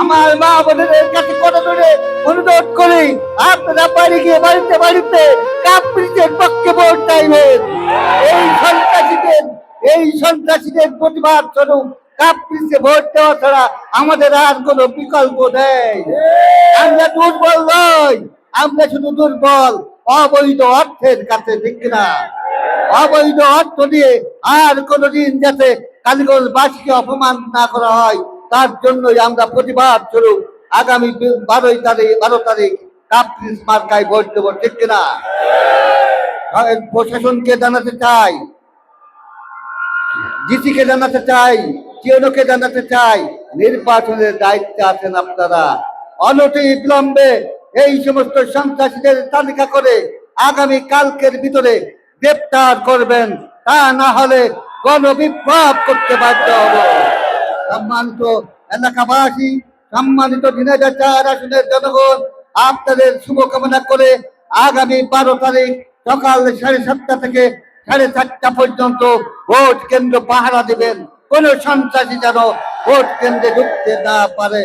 আমার মা বোনদের কাছে কথা ধরে অনুরোধ করি, আপনারা বাড়ি গিয়ে বাড়িতে বাড়িতে কাপ্রিসের পক্ষে ভোট চাইবেন। এই সন্ত্রাসীদের এই সন্ত্রাসীদের প্রতিবাদ স্বরূপ কাপ্রিসে ভোট দেওয়া ছাড়া আমাদের আর কোনো বিকল্প নেই। আমরা দুর্বল নই, আমরা শুধু দুর্বল, অবৈধ অর্থের কাছে ঠিক না। অবৈধ অর্থ দিয়ে আর কোনোদিন যাতে কালীগঞ্জ বাসীকে অপমান না করা হয় তার জন্যই আমরা প্রতিবাদ স্বরূপ আগামী বারোই তারিখ বারো তারিখ কাপ্রিস মার্কায় ভোট দেবো, ঠিক কিনা? প্রশাসনকে জানাতে চাই, জিসিকে জানাতে চাই চিওনোকে জানাতে চাই, নির্বাচনের দায়িত্বে আছেন আপনারা। অনতি বিলম্বে এই সমস্ত সন্ত্রাসীদের তালিকা করে আগামী কালকের ভিতরে গ্রেপ্তার করবেন। তা না হলে গণবিপ্লব করতে বাধ্য হব। সম্মানিত এলাকাবাসী, সম্মানিত দিনাজার চার আসনের জনগণ, আপনাদের শুভকামনা করে আগামী বারো তারিখ সকাল সাড়ে সাতটা থেকে সাড়ে চারটা পর্যন্ত ভোট কেন্দ্র পাহারা দেবেন। কোন সন্ত্রাসী যেন ভোট কেন্দ্রে ঢুকতে না পারে।